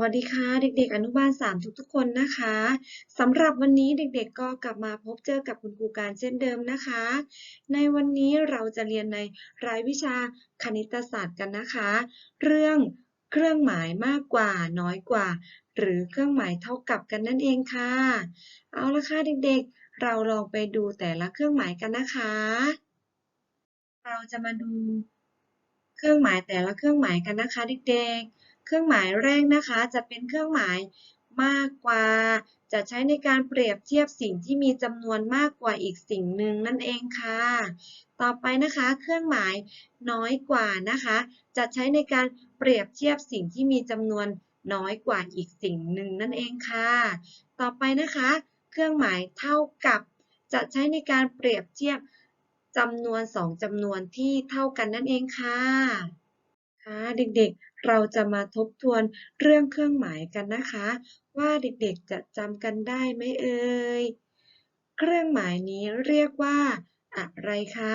วัสดีค่ะ เด็กๆ อนุบาล 3 ทุกๆ คนนะคะสำหรับวันนี้เด็กๆ ก็กลับมาพบเจอกับคุณครูการเช่นเดิมนะคะ ในวันนี้เราจะเรียนในรายวิชาคณิตศาสตร์กันนะคะ เรื่องเครื่องหมายมากกว่า น้อยกว่า หรือเครื่องหมายเท่ากับกันนั่นเองค่ะ เอาละค่ะเด็กๆ เราลองไปดูแต่ละเครื่องหมายกันนะคะ เราจะมาดูเครื่องหมายแต่ละเครื่องหมายกันนะคะ เด็กๆ เครื่องหมายแรกนะคะจะเป็นเครื่องหมายมากกว่า จะใช้ในการเปรียบเทียบสิ่งที่มีจำนวนมากกว่าอีกสิ่งหนึ่งนั่นเองค่ะ ต่อไปนะคะ เครื่องหมายน้อยกว่านะคะ จะใช้ในการเปรียบเทียบสิ่งที่มีจำนวนน้อยกว่าอีกสิ่งหนึ่งนั่นเองค่ะ ต่อไปนะคะ เครื่องหมายเท่ากับ จะใช้ในการเปรียบเทียบจำนวนสองจำนวนที่เท่ากันนั่นเองค่ะค่ะเด็กๆ เราจะมาทบทวนเรื่องเครื่องหมายกันนะคะ ว่าเด็กๆจะจำกันได้ไหมเอ่ย เครื่องหมายนี้เรียกว่า อะไรคะ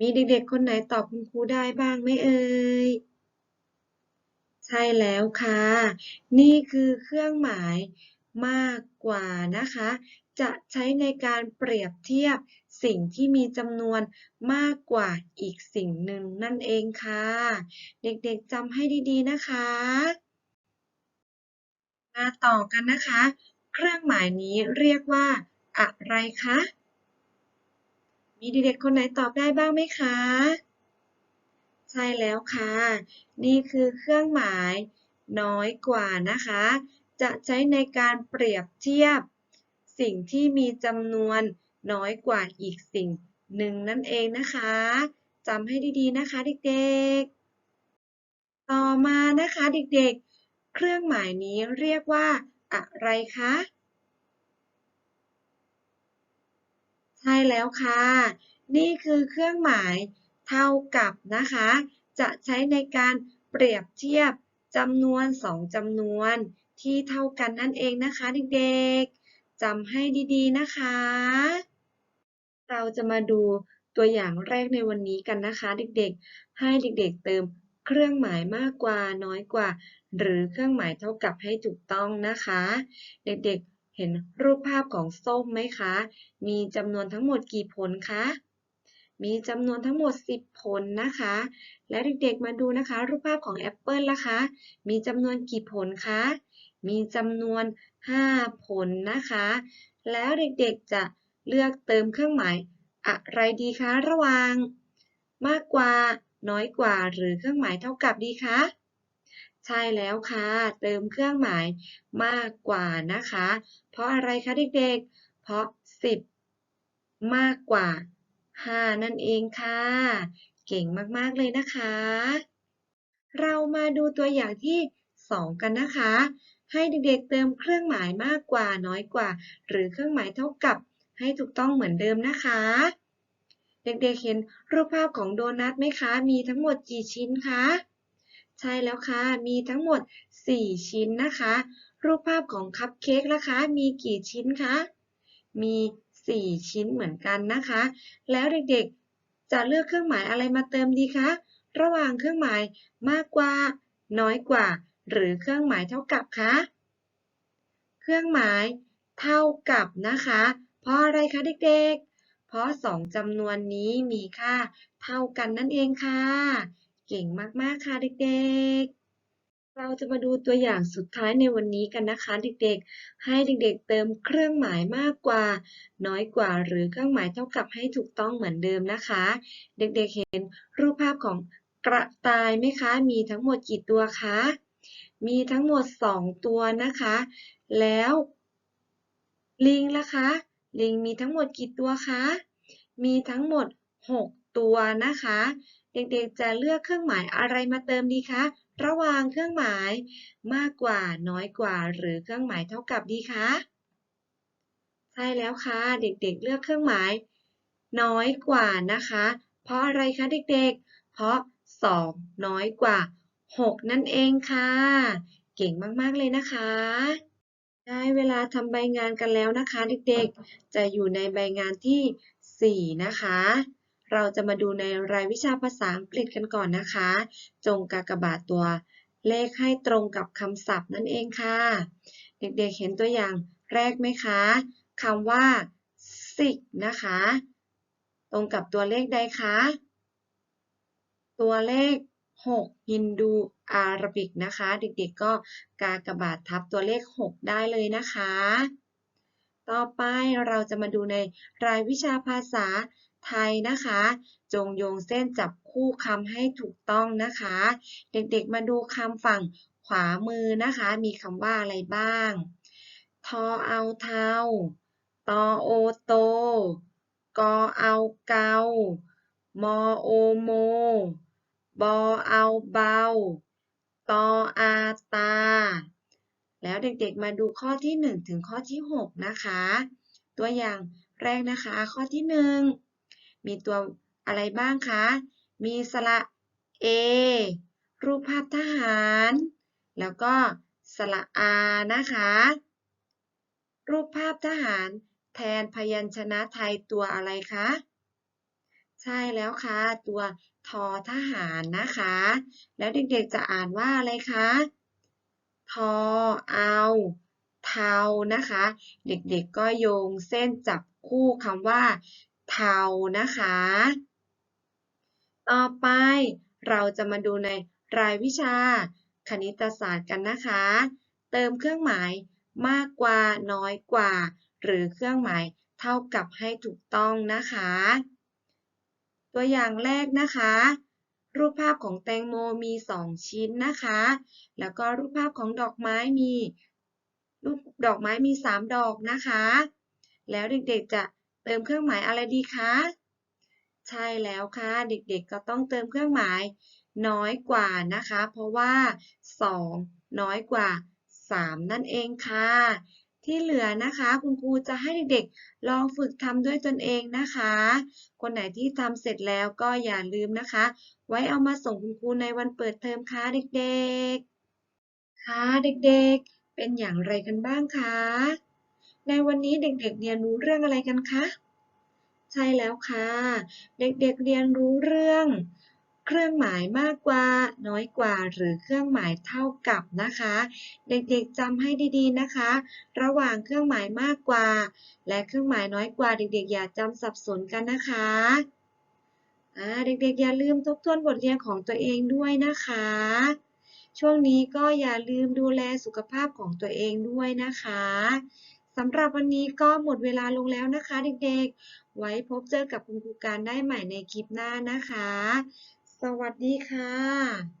มีเด็กๆคนไหนตอบคุณครูได้บ้างไหมเอ่ย ใช่แล้วค่ะ นี่คือเครื่องหมายมากกว่านะคะ จะใช้ในการเปรียบเทียบ สิ่งที่มีจำนวนมากกว่าอีกสิ่งหนึ่งนั่นเองค่ะ เด็กๆจำให้ดีๆนะคะ มาต่อกันนะคะ เครื่องหมายนี้เรียกว่า อะไรคะ มีเด็กๆคนไหนตอบได้บ้างไหมคะ ใช่แล้วค่ะ นี่คือเครื่องหมายน้อยกว่านะคะ จะใช้ในการเปรียบเทียบ สิ่งที่มีจำนวน น้อยกว่าอีกสิ่งหนึ่งนั่นเองนะคะจำให้ดีๆนะคะเด็กๆ ต่อมานะคะเด็กๆ เครื่องหมายนี้เรียกว่าอะไรคะ ใช่แล้วค่ะ นี่คือเครื่องหมายเท่ากับนะคะ จะใช้ในการเปรียบเทียบจำนวนสองจำนวนที่เท่ากันนั่นเองนะคะเด็กๆจำให้ดีๆนะคะ เราจะมาดูตัวอย่างแรกในวันนี้กันนะคะ เด็กๆ ให้เด็กๆ เติมเครื่องหมายมากกว่าน้อยกว่า หรือเครื่องหมายเท่ากับให้ถูกต้องนะคะ เด็กๆ เห็นรูปภาพของส้มไหมคะ มีจำนวนทั้งหมดกี่ผลคะ มีจำนวนทั้งหมด 10 ผลนะคะ และเด็กๆ มาดูนะคะ รูปภาพของแอปเปิลล่ะคะ มีจำนวนกี่ผลคะ มีจำนวน 5 ผลนะคะ แล้วเด็กๆ จะ เลือกเติมเครื่องหมายอะไรดีคะระหว่าง มากกว่า น้อยกว่า หรือเครื่องหมายเท่ากับดีคะใช่แล้วค่ะ เติมเครื่องหมายมากกว่านะคะ เพราะอะไรคะเด็กๆ เพราะ 10 มากกว่า 5 นั่นเองค่ะ เก่งมากๆเลยนะคะ เรามาดูตัวอย่างที่ 2 กันนะคะ ให้เด็กๆเติมเครื่องหมายมากกว่าน้อยกว่า หรือเครื่องหมายเท่ากับ ให้ถูกต้องเหมือนเดิมนะคะ เด็กๆเห็นรูปภาพของโดนัทไหมคะ มีทั้งหมดกี่ชิ้นคะ ใช่แล้วค่ะ มีทั้งหมด 4 ชิ้นนะคะ รูปภาพของคัพเค้กละคะ มีกี่ชิ้นคะ มี 4 ชิ้นเหมือนกันนะคะ แล้วเด็กๆ จะเลือกเครื่องหมายอะไรมาเติมดีคะ ระหว่างเครื่องหมายมากกว่า น้อยกว่า หรือเครื่องหมายเท่ากับคะ เครื่องหมายเท่ากับนะคะ เพราะอะไรคะเด็กๆ เพราะ2จำนวนนี้มีค่าเท่ากันนั่นเองค่ะ เก่งมากๆค่ะเด็กๆเราจะมาดูตัวอย่างสุดท้ายในวันนี้กันนะคะเด็กๆ ให้เด็กๆ เติมเครื่องหมายมากกว่า น้อยกว่าหรือเครื่องหมายเท่ากับให้ถูกต้องเหมือนเดิมนะคะ เด็กๆ เห็นรูปภาพของกระต่ายไหมคะ มีทั้งหมดกี่ตัวคะ มีทั้งหมด 2 ตัวนะคะ แล้วลิงล่ะคะ ลิงมีทั้งหมดกี่ตัวคะ มีทั้งหมด 6 ตัวนะคะ เด็กๆจะเลือกเครื่องหมายอะไรมาเติมดีคะ ระหว่างเครื่องหมายมากกว่า น้อยกว่า หรือเครื่องหมายเท่ากับดีคะ ใช่แล้วค่ะ เด็กๆเลือกเครื่องหมาย น้อยกว่านะคะ เพราะอะไรคะเด็กๆ เพราะ 2 น้อยกว่า 6 นั่นเองค่ะ เก่งมากๆเลยนะคะ ได้เวลาทำใบงานกันแล้วนะคะเด็กๆ จะอยู่ในใบงานที่ 4 นะคะ เราจะมาดูในรายวิชาภาษาอังกฤษกันก่อนนะคะ จงกากบาทตัว เลขให้ตรงกับคำศัพท์นั่นเองค่ะ เด็กๆเห็นตัวอย่างแรกไหมคะคำว่า sick นะคะ ตรงกับตัวเลขใดคะ ตัวเลข 6ฮินดูอาราบิกนะคะ เด็กๆก็กากบาททับตัวเลข 6 ได้เลยนะคะ ต่อไปเราจะมาดูในรายวิชาภาษาไทยนะคะ จงโยงเส้นจับคู่คำให้ถูกต้องนะคะ เด็กๆมาดูคำฝั่งขวามือนะคะ มีคำว่าอะไรบ้าง ทอเอาเทาตอโอโต กอเอาเกามอโอโม บอเอาเบา ตออาตา แล้วเด็กๆมาดูข้อที่ 1 ถึงข้อที่ 6 นะคะ ตัวอย่างแรกนะคะ ข้อที่ 1 มีตัวอะไรบ้างคะ มีสระ A รูปภาพทหาร แล้วก็สระอานะคะ รูปภาพทหารแทนพยัญชนะไทยตัวอะไรคะ ใช่แล้วค่ะ ตัว ทอทหารนะคะ แล้วเด็กๆจะอ่านว่าอะไรคะทอเอาเทานะคะ เด็กๆก็โยงเส้นจับคู่คำว่าเทานะคะ ต่อไปเราจะมาดูในรายวิชาคณิตศาสตร์กันนะคะ เติมเครื่องหมายมากกว่าน้อยกว่า หรือเครื่องหมายเท่ากับให้ถูกต้องนะคะ ตัวอย่างแรกนะคะ รูปภาพของแตงโมมี 2 ชิ้นนะคะ แล้วก็รูปภาพของดอกไม้มีรูปดอกไม้มี 3 ดอกนะคะ แล้วเด็กๆจะเติมเครื่องหมายอะไรดีคะใช่แล้วค่ะ เด็กๆก็ต้องเติมเครื่องหมายน้อยกว่านะคะ เพราะว่า 2 น้อยกว่า 3 นั่นเองค่ะ ที่เหลือนะคะ คุณครูจะให้เด็กๆ ลองฝึกทำด้วยตนเองนะคะ คนไหนที่ทำเสร็จแล้วก็อย่าลืมนะคะ ไว้เอามาส่งคุณครูในวันเปิดเทอมค่ะเด็กๆ ค่ะเด็กๆ เป็นอย่างไรกันบ้างคะ ในวันนี้เด็กๆ เรียนรู้เรื่องอะไรกันคะ ใช่แล้วค่ะ เด็กๆ เรียนรู้เรื่อง เครื่องหมายมากกว่า น้อยกว่า หรือเครื่องหมายเท่ากับนะคะ เด็กๆจำให้ดีๆนะคะ ระหว่างเครื่องหมายมากกว่า และเครื่องหมายน้อยกว่า เด็กๆ อย่าจำสับสนกันนะคะเด็กๆ อย่าลืมทบทวนบทเรียนของตัวเองด้วยนะคะ ช่วงนี้ก็อย่าลืมดูแลสุขภาพของตัวเองด้วยนะคะสำหรับวันนี้ก็หมดเวลาลงแล้วนะคะ เด็กๆ ไว้พบเจอกับคุณครูการได้ใหม่ในคลิปหน้านะคะ สวัสดีค่ะ